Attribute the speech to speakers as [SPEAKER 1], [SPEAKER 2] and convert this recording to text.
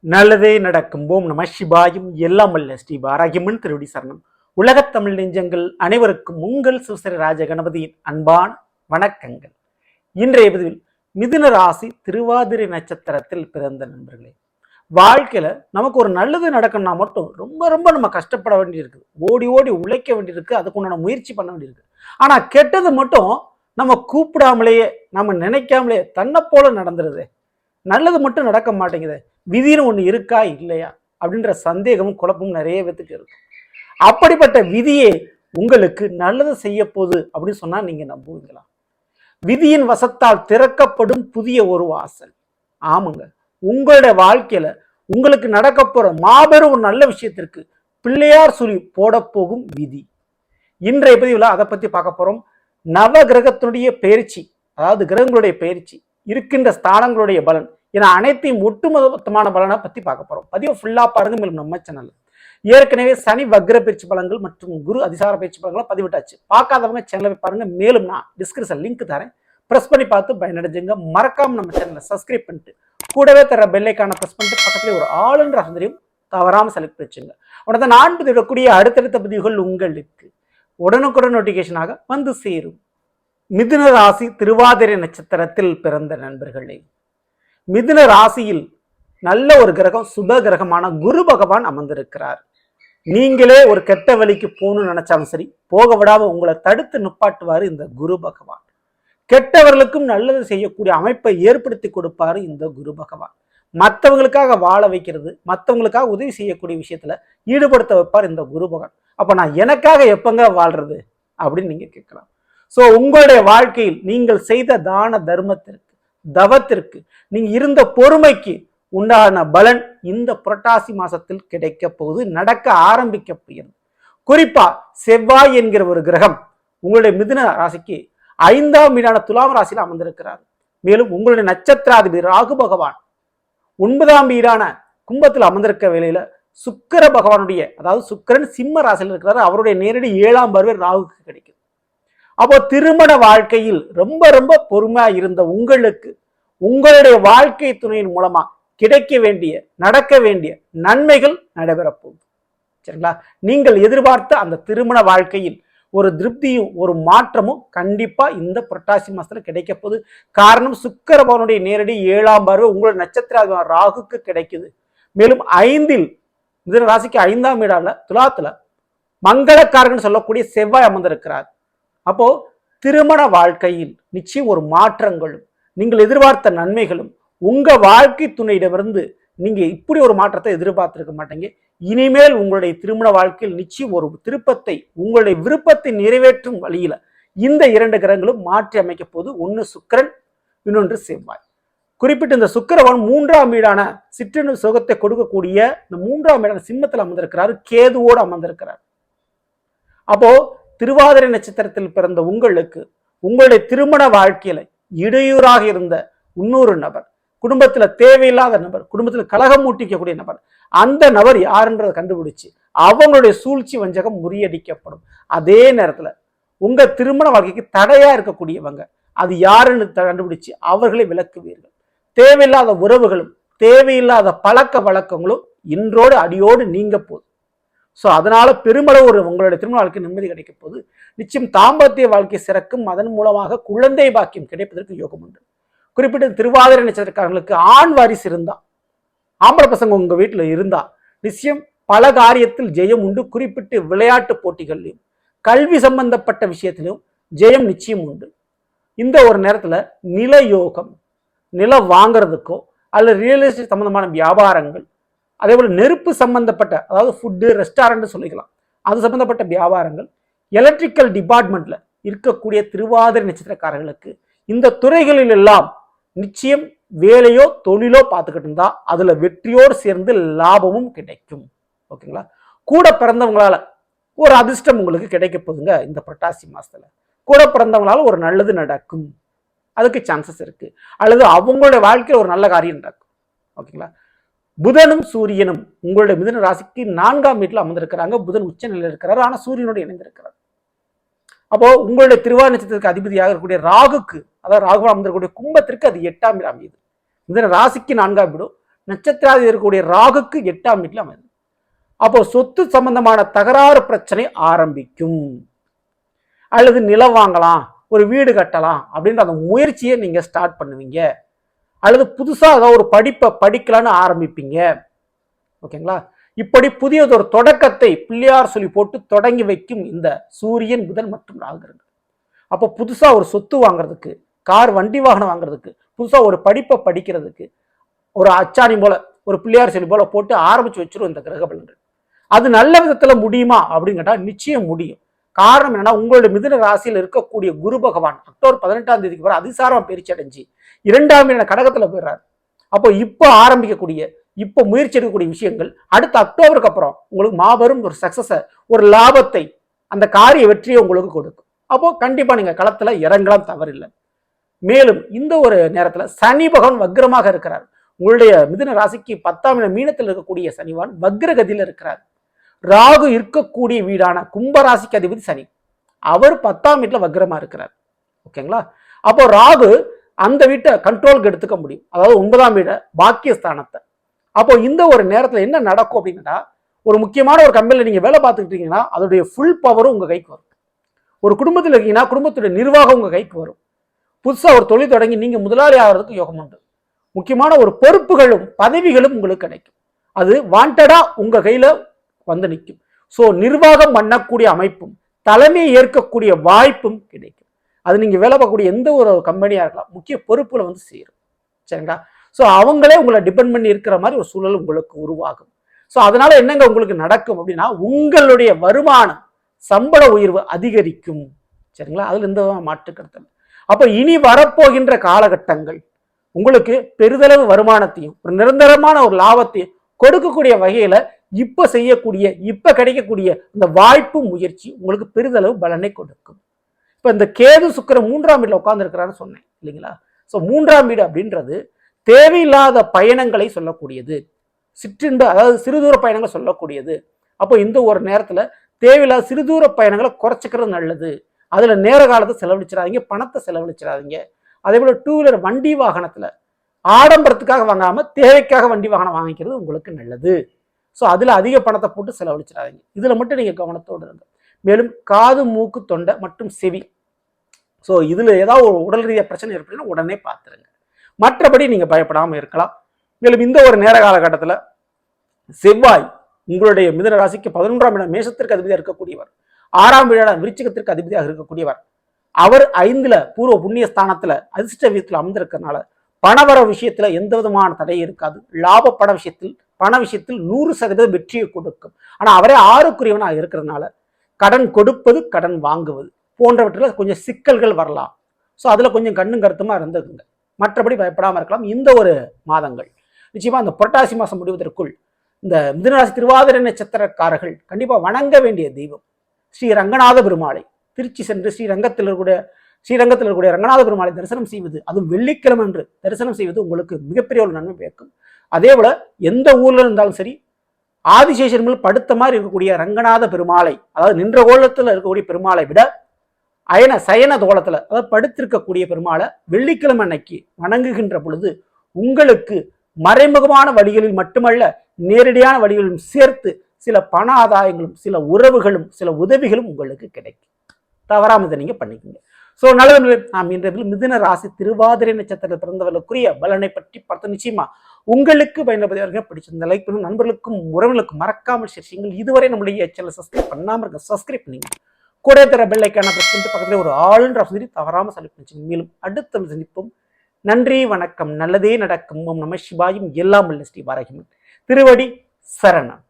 [SPEAKER 1] நல்லதே நடக்கும். ஓம் நம சிவாயும். எல்லாம் அல்ல ஸ்ரீ பாராகியம்மன் திருவடி சரணம். உலகத் தமிழ் நெஞ்சங்கள் அனைவருக்கும் உங்கள் சிவசரி ராஜ கணபதியின் அன்பான வணக்கங்கள். இன்றைய பதிவில் மிதுன ராசி திருவாதிரை நட்சத்திரத்தில் பிறந்த நண்பர்களே. வாழ்க்கையில் நமக்கு ஒரு நல்லது நடக்கணும்னா மட்டும் ரொம்ப ரொம்ப நம்ம கஷ்டப்பட வேண்டியிருக்கு. ஓடி ஓடி உழைக்க வேண்டியிருக்கு. அதுக்குண்டான முயற்சி பண்ண வேண்டியிருக்கு. ஆனால் கெட்டது மட்டும் நம்ம கூப்பிடாமலேயே நம்ம நினைக்காமலேயே தன்னை போல நடந்துருது. நல்லது மட்டும் நடக்க மாட்டேங்குது. விதின்னு ஒன்று இருக்கா இல்லையா அப்படின்ற சந்தேகமும் குழப்பமும் நிறைய பேத்துக்கு இருக்கும் அப்படிப்பட்ட விதியே உங்களுக்கு நல்லது செய்ய போகுது அப்படின்னு சொன்னால் நீங்கள் நம்புவீங்களா? விதியின் வசத்தால் திறக்கப்படும் புதிய ஒரு வாசல். ஆமாங்க. உங்களுடைய வாழ்க்கையில் உங்களுக்கு நடக்க போகிற மாபெரும் ஒரு நல்ல விஷயத்திற்கு பிள்ளையார் சுழி போடப்போகும் விதி. இன்றைய பதிவில் அதை பற்றி பார்க்க போகிறோம் நவ கிரகத்தினுடைய பயிற்சி அதாவது கிரகங்களுடைய பயிற்சி இருக்கின்ற ஸ்தானங்களுடைய பலன் ஏன்னா அனைத்தையும் ஒட்டுமொத்தமான பலனை பற்றி பார்க்க போகிறோம் பதிவு ஃபுல்லாக பாருங்க மேலும் நம்ம சேனல் ஏற்கனவே சனி வக்ர பயிற்சி பலன்கள் மற்றும் குரு அதிசார பயிற்சி பலன்களை பதிவிட்டாச்சு. பார்க்காதவங்க சேனலை போய் பாருங்க மேலும் நான் டிஸ்கிரிப்ஷன் லிங்க் தரேன். ப்ரெஸ் பண்ணி பார்த்து பயனடைஞ்சுங்க. மறக்காமல் நம்ம சேனலை சப்ஸ்கிரைப் பண்ணிட்டு கூடவே தர பெல்லைக்கான ப்ரெஸ் பண்ணிட்டு பக்கத்துலேயே ஒரு ஆளுன்ற அசந்தரையும் தவறாமல் செலக்ட் பண்ணிச்சுங்க உடனே நான் பதிவிடக்கூடிய அடுத்தடுத்த பதிவுகள் உங்களுக்கு உடனுக்குடன் நோட்டிஃபிகேஷனாக வந்து சேரும். மிதுன ராசி திருவாதிரை நட்சத்திரத்தில் பிறந்த நண்பர்களே மிதுன ராசியில் நல்ல ஒரு கிரகம் சுப கிரகமான குரு பகவான் அமர்ந்திருக்கிறார். நீங்களே ஒரு கெட்ட வழிக்கு போகணும்னு நினைச்சாலும் சரி போக விடாம உங்களை தடுத்து நிப்பாட்டுவார் இந்த குரு பகவான். கெட்டவர்களுக்கும் நல்லது செய்யக்கூடிய அமைப்பை ஏற்படுத்தி கொடுப்பாரு இந்த குரு பகவான். மற்றவங்களுக்காக வாழ வைக்கிறது மற்றவங்களுக்காக உதவி செய்யக்கூடிய விஷயத்துல ஈடுபடுத்த வைப்பார் இந்த குரு பகவான். அப்ப நான் எனக்காக எப்பங்க வாழ்றது? அப்படின்னு நீங்க கேட்கலாம். சோ உங்களுடைய வாழ்க்கையில் நீங்கள் செய்த தான தர்மத்திற்கு தவத்திற்கு நீ இருந்த பொறுமைக்கு உண்டான பலன் இந்த புரட்டாசி மாசத்தில் கிடைக்க போகுது நடக்க ஆரம்பிக்க போகிறது. குறிப்பா செவ்வாய் என்கிற ஒரு கிரகம் உங்களுடைய மிதுன ராசிக்கு ஐந்தாம் வீடான துலாம் ராசியில் அமர்ந்திருக்கிறார். மேலும் உங்களுடைய நட்சத்திராதிபதி ராகு பகவான் ஒன்பதாம் வீடான கும்பத்தில் அமர்ந்திருக்க வேளையில சுக்கர பகவானுடைய அதாவது சுக்கரன் சிம்ம ராசியில் இருக்கிறார். அவருடைய நேரடி ஏழாம் பார்வை ராகுக்கு கிடைக்கும் அப்போ திருமண வாழ்க்கையில் ரொம்ப ரொம்ப பொறுமையா இருந்த உங்களுக்கு உங்களுடைய வாழ்க்கை துணையின் மூலமா கிடைக்க வேண்டிய நடக்க வேண்டிய நன்மைகள் நடைபெறப் போகுது சரிங்களா? நீங்கள் எதிர்பார்த்த அந்த திருமண வாழ்க்கையில் ஒரு திருப்தியும் ஒரு மாற்றமும் கண்டிப்பா இந்த புரட்டாசி மாசத்துல கிடைக்க போகுது. காரணம் சுக்கரபவனுடைய நேரடி ஏழாம் பார்வை உங்களோட நட்சத்திர ராகுக்கு கிடைக்குது. மேலும் ஐந்தில் மிதன ராசிக்கு ஐந்தாம் இடால துலாத்துல மங்களக்காரர்கள் சொல்லக்கூடிய செவ்வாய் அமர்ந்திருக்கிறார். அப்போ திருமண வாழ்க்கையில் நிச்சயம் ஒரு மாற்றங்களும் நீங்கள் எதிர்பார்த்த நன்மைகளும் உங்க வாழ்க்கை துணையிடமிருந்து நீங்க இப்படி ஒரு மாற்றத்தை எதிர்பார்த்திருக்க மாட்டீங்க. இனிமேல் உங்களுடைய திருமண வாழ்க்கையில் நிச்சயம் ஒரு திருப்பத்தை உங்களுடைய விருப்பத்தை நிறைவேற்றும் வழியில இந்த இரண்டு கிரகங்களும் மாற்றி அமைக்க போது ஒன்று சுக்கிரன் இன்னொன்று செவ்வாய். குறிப்பிட்ட இந்த சுக்கிரவன் மூன்றாம் வீடான சிற்றணு சுகத்தை கொடுக்கக்கூடிய இந்த மூன்றாம் வீடான சிம்மத்தில் அமர்ந்திருக்கிறார் கேதுவோடு அமர்ந்திருக்கிறார். அப்போ திருவாதிரை நட்சத்திரத்தில் பிறந்த உங்களுக்கு உங்களுடைய திருமண வாழ்க்கையில இடையூறாக இருந்த இன்னொரு நபர் குடும்பத்துல தேவையில்லாத நபர் குடும்பத்துல கலகம் மூட்டிக்கக்கூடிய நபர் அந்த நபர் யாருன்றதை கண்டுபிடிச்சு அவங்களுடைய சூழ்ச்சி வஞ்சகம் முறியடிக்கப்படும். அதே நேரத்துல உங்க திருமண வாழ்க்கைக்கு தடையா இருக்கக்கூடியவங்க அது யாருன்னு த- கண்டுபிடிச்சு அவர்களை விளக்குவீர்கள். தேவையில்லாத உறவுகளும் தேவையில்லாத பழக்க வழக்கங்களும் இன்றோடு அடியோடு நீங்க போகுது ஸோ அதனால் பெருமளவு ஒரு உங்களுடைய திருமண வாழ்க்கை நிம்மதி கிடைக்க போது நிச்சயம் தாம்பத்திய வாழ்க்கை சிறக்கும் அதன் மூலமாக குழந்தை பாக்கியம் கிடைப்பதற்கு யோகம் உண்டு. குறிப்பிட்ட திருவாதிரை நட்சத்திரக்காரர்களுக்கு ஆண் வாரிசு இருந்தா ஆம்பளை பசங்க உங்கள் வீட்டில் இருந்தா நிச்சயம் பல காரியத்தில் ஜெயம் உண்டு. குறிப்பிட்டு விளையாட்டு போட்டிகள்லையும் கல்வி சம்பந்தப்பட்ட விஷயத்திலும் ஜெயம் நிச்சயம் உண்டு. இந்த ஒரு நேரத்தில் நில யோகம் நிலம் வாங்குறதுக்கோ அல்லது ரியல் எஸ்டேட் சம்பந்தமான வியாபாரங்கள் அதே போல் நெருப்பு சம்பந்தப்பட்ட அதாவது ஃபுட்டு ரெஸ்டாரண்ட் சொல்லிக்கலாம். அது சம்பந்தப்பட்ட வியாபாரங்கள் எலக்ட்ரிக்கல் டிபார்ட்மெண்ட்டில் இருக்கக்கூடிய திருவாதிரை நட்சத்திரக்காரர்களுக்கு இந்த துறைகளில் எல்லாம் நிச்சயம் வேலையோ தொழிலோ பார்த்துக்கிட்டு இருந்தா அதில் வெற்றியோடு சேர்ந்து லாபமும் கிடைக்கும். ஓகேங்களா? கூட பிறந்தவங்களால ஒரு அதிர்ஷ்டம் உங்களுக்கு கிடைக்க போகுதுங்க இந்த புரட்டாசி மாதத்தில் கூட பிறந்தவங்களால ஒரு நல்லது நடக்கும். அதுக்கு சான்சஸ் இருக்குது அல்லது அவங்களுடைய வாழ்க்கையில் ஒரு நல்ல காரியம் நடக்கும். ஓகேங்களா? புதனும் சூரியனும் உங்களுடைய மிதன ராசிக்கு நான்காம் வீட்டில் அமர்ந்திருக்கிறாங்க. புதன் உச்ச நிலையில் இருக்கிறார். ஆனால் சூரியனோடு இணைந்திருக்கிறார். அப்போ உங்களுடைய திருவாரூர் நட்சத்திரத்துக்கு அதிபதியாக இருக்கக்கூடிய ராகுக்கு அதாவது ராகு அமர்ந்திருக்கக்கூடிய கும்பத்திற்கு அது எட்டாம் வீடு அமையுது. மிதன ராசிக்கு நான்காம் வீடும் நட்சத்திராதி இருக்கக்கூடிய ராகுக்கு எட்டாம் வீட்டில் அமைந்தது அப்போ சொத்து சம்பந்தமான தகராறு பிரச்சனை ஆரம்பிக்கும். அல்லது நிலம் வாங்கலாம் ஒரு வீடு கட்டலாம் அப்படின்ற அந்த முயற்சியை நீங்கள் ஸ்டார்ட் பண்ணுவீங்க. அல்லது புதுசாக ஒரு படிப்பை படிக்கலான்னு ஆரம்பிப்பீங்க. ஓகேங்களா? இப்படி புதியதொரு தொடக்கத்தை பிள்ளையார் சொல்லி போட்டு தொடங்கி வைக்கும் இந்த சூரியன் புதன் மற்றும் ராகுகிறது அப்போ புதுசாக ஒரு சொத்து வாங்குறதுக்கு கார் வண்டி வாகனம் வாங்குறதுக்கு புதுசாக ஒரு படிப்பை படிக்கிறதுக்கு ஒரு அச்சாணி போல ஒரு பிள்ளையார் சொல்லி போல போட்டு ஆரம்பிச்சு வச்சிரும் இந்த கிரக பலன்கள் அது நல்ல விதத்தில் முடியுமா அப்படின்னு கேட்டால் நிச்சயம் முடியும். காரணம் என்னன்னா உங்களுடைய மிதுன ராசியில் இருக்கக்கூடிய குரு பகவான் அக்டோபர் பதினெட்டாம் தேதிக்கு வர அதிசாரம் பயிற்சி அடைஞ்சு இரண்டாம் மீன கடகத்துல போயிடுறாரு. அப்போ இப்போ ஆரம்பிக்கக்கூடிய இப்போ முயற்சி எடுக்கக்கூடிய விஷயங்கள் அடுத்த அக்டோபருக்கு அப்புறம் உங்களுக்கு மாபெரும் ஒரு சக்சஸை ஒரு லாபத்தை அந்த காரிய வெற்றியை உங்களுக்கு கொடுக்கும். அப்போ கண்டிப்பா நீங்க களத்துல இறங்கலாம் தவறில்லை. மேலும் இந்த ஒரு நேரத்துல சனி பகவான் வக்ரமாக இருக்கிறார். உங்களுடைய மிதுன ராசிக்கு பத்தாம் மீனத்தில் இருக்கக்கூடிய சனிவான் வக்ரகதியில் இருக்கிறார். ராகு இருக்கக்கூடிய வீடான கும்பராசிக்கு அதிபதி சனி. அவர் பத்தாம் வீட்டில் வக்ரமா இருக்கிறார். ஓகேங்களா? அப்போ ராகு அந்த வீட்டை கண்ட்ரோலுக்கு எடுத்துக்க முடியும். அதாவது ஒன்பதாம் வீடை பாக்கியஸ்தானத்தை. அப்போ இந்த ஒரு நேரத்தில் என்ன நடக்கும் அப்படின்னா ஒரு முக்கியமான ஒரு கம்பெனியில் நீங்கள் வேலை பார்த்துக்கிட்டீங்கன்னா அதோடைய ஃபுல் பவரும் உங்கள் கைக்கு வரும். ஒரு குடும்பத்தில் இருக்கீங்கன்னா குடும்பத்துடைய நிர்வாகம் உங்கள் கைக்கு வரும். புதுசாக ஒரு தொழில் தொடங்கி நீங்கள் முதலாளி ஆகிறதுக்கு யோகம் உண்டு. முக்கியமான ஒரு பொறுப்புகளும் பதவிகளும் உங்களுக்கு கிடைக்கும். அது வாண்டடாக உங்கள் கையில் வந்து நிற்கும். ஸோ நிர்வாகம் பண்ணக்கூடிய அமைப்பும் தலைமையை ஏற்கக்கூடிய வாய்ப்பும் கிடைக்கும். அது நீங்கள் வேலை பார்க்கக்கூடிய எந்த ஒரு கம்பெனியாக இருக்கலாம் முக்கிய பொறுப்பில் வந்து சேரும். சரிங்களா? ஸோ அவங்களே உங்களை டிபெண்ட் பண்ணி இருக்கிற மாதிரி ஒரு சூழல் உங்களுக்கு உருவாகும். ஸோ அதனால என்னங்க உங்களுக்கு நடக்கும் அப்படின்னா உங்களுடைய வருமானம் சம்பள உயர்வு அதிகரிக்கும். சரிங்களா? அதில் எந்த மாற்று கருத்து இல்லை. அப்போ இனி வரப்போகின்ற காலகட்டங்கள் உங்களுக்கு பெரிதளவு வருமானத்தையும் ஒரு நிரந்தரமான ஒரு லாபத்தையும் கொடுக்கக்கூடிய வகையில் இப்போ செய்யக்கூடிய இப்போ கிடைக்கக்கூடிய இந்த வாய்ப்பு முயற்சி உங்களுக்கு பெரிதளவு பலனை கொடுக்கும். இப்போ இந்த கேது சுக்கிரன் மூன்றாம் வீட்டில் உட்காந்துருக்கிறான்னு சொன்னேன் இல்லைங்களா? ஸோ மூன்றாம் வீடு அப்படின்றது தேவையில்லாத பயணங்களை சொல்லக்கூடியது. சிற்றின்ப அதாவது சிறுதூர பயணங்கள் சொல்லக்கூடியது. அப்போ இந்த ஒரு நேரத்தில் தேவையில்லாத சிறுதூர பயணங்களை குறைச்சிக்கிறது நல்லது. அதில் நேர காலத்தை செலவழிச்சிடாதீங்க பணத்தை செலவழிச்சிடாதீங்க. அதே போல் டூ வீலர் வண்டி வாகனத்தில் ஆடம்பரத்துக்காக வாங்காமல் தேவைக்காக வண்டி வாகனம் வாங்கிக்கிறது உங்களுக்கு நல்லது. ஸோ அதில் அதிக பணத்தை போட்டு செலவழிச்சிடாதீங்க. இதில் மட்டும் நீங்கள் கவனத்தோடு இருங்க. மேலும் காது மூக்கு தொண்டை மற்றும் செவி. ஸோ இதில் ஏதாவது ஒரு உடல் ரீதியாக பிரச்சனை ஏற்படுதுன்னா உடனே பார்த்துருங்க. மற்றபடி நீங்கள் பயப்படாமல் இருக்கலாம். மேலும் இந்த ஒரு நேர காலகட்டத்தில் செவ்வாய் உங்களுடைய மிதன ராசிக்கு பதினொன்றாம் இடம் மேஷத்திற்கு அதிபதியாக இருக்கக்கூடியவர். ஆறாம் இடம் விருச்சிகத்திற்கு அதிபதியாக இருக்கக்கூடியவர். அவர் ஐந்துல பூர்வ புண்ணிய ஸ்தானத்துல அதிர்ஷ்ட வீதத்தில் அமர்ந்திருக்கிறதுனால பணவர விஷயத்துல எந்த விதமான தடை இருக்காது. லாப பண விஷயத்தில் பண விஷயத்தில் நூறு சதவீதம் வெற்றியை கொடுக்கும். ஆனால் அவரே ஆறுக்குரியவனாக இருக்கிறதுனால கடன் கொடுப்பது கடன் வாங்குவது போன்றவற்றில் கொஞ்சம் சிக்கல்கள் வரலாம். ஸோ அதில் கொஞ்சம் கண்ணும் கருத்துமாக இருந்ததுங்க. மற்றபடி பயப்படாமல் இருக்கலாம். இந்த ஒரு மாதங்கள். நிச்சயமாக இந்த புரட்டாசி மாதம் முடிவதற்குள் இந்த மிதுனராசி திருவாதிரை நட்சத்திரக்காரர்கள் கண்டிப்பாக வணங்க வேண்டிய தெய்வம் ஸ்ரீ ரங்கநாத பெருமாளை. திருச்சி சென்று ஸ்ரீரங்கத்தில் இருக்கக்கூடிய ஸ்ரீரங்கத்தில் இருக்கக்கூடிய ரங்கநாத பெருமாளை தரிசனம் செய்வது அதுவும் வெள்ளிக்கிழமை என்று தரிசனம் செய்வது உங்களுக்கு மிகப்பெரிய ஒரு நன்மை பயக்கும் அதே போல் எந்த ஊரில் இருந்தாலும் சரி ஆதிசேஷன் மேல் படுத்த மாதிரி இருக்கக்கூடிய ரங்கநாத பெருமாளை அதாவது நின்ற கோலத்தில் இருக்கக்கூடிய பெருமாளை விட அயன சயன தோளத்தில் அதாவது படுத்திருக்கக்கூடிய பெருமாளை வெள்ளிக்கிழமை அன்னைக்கு வணங்குகின்ற பொழுது உங்களுக்கு மறைமுகமான வழிகளில் மட்டுமல்ல நேரடியான வழிகளிலும் சேர்த்து சில பண ஆதாயங்களும் சில உறவுகளும் சில உதவிகளும் உங்களுக்கு கிடைக்கும். தவறாமல் இதை நீங்கள் பண்ணிக்கோங்க. ஸோ நல்ல நாம் இன்றைய மிதுன ராசி திருவாதிரை நட்சத்திரத்தில் பிறந்தவர்களுக்குரிய பலனை பற்றி பார்த்து நிச்சயமா உங்களுக்கு பயன்படுத்தியவர்கள் பிடிச்சிருந்த லைக் பண்ணும் நண்பர்களுக்கும் உறவுகளுக்கும் மறக்காமல் ஷேர் செய்யுங்கள். இதுவரை நம்முடைய சேனலை சப்ஸ்கிரைப் பண்ணாமல் இருக்க சப்ஸ்கிரைப் பண்ணுங்க கூட தர பெல்லைக்கான பிரஸ் பண்ணிட்டு பக்கத்தில் ஒரு ஆளுன்ற வசதி தவறாம செலக்ட் பண்ணி மேலும் அடுத்த சந்திப்போம். நன்றி வணக்கம். நல்லதே நடக்கும். ஓம் நம சிவாயும். எல்லாம் வல்ல ஸ்ரீ பாரகிமன். திருவடி சரணம்.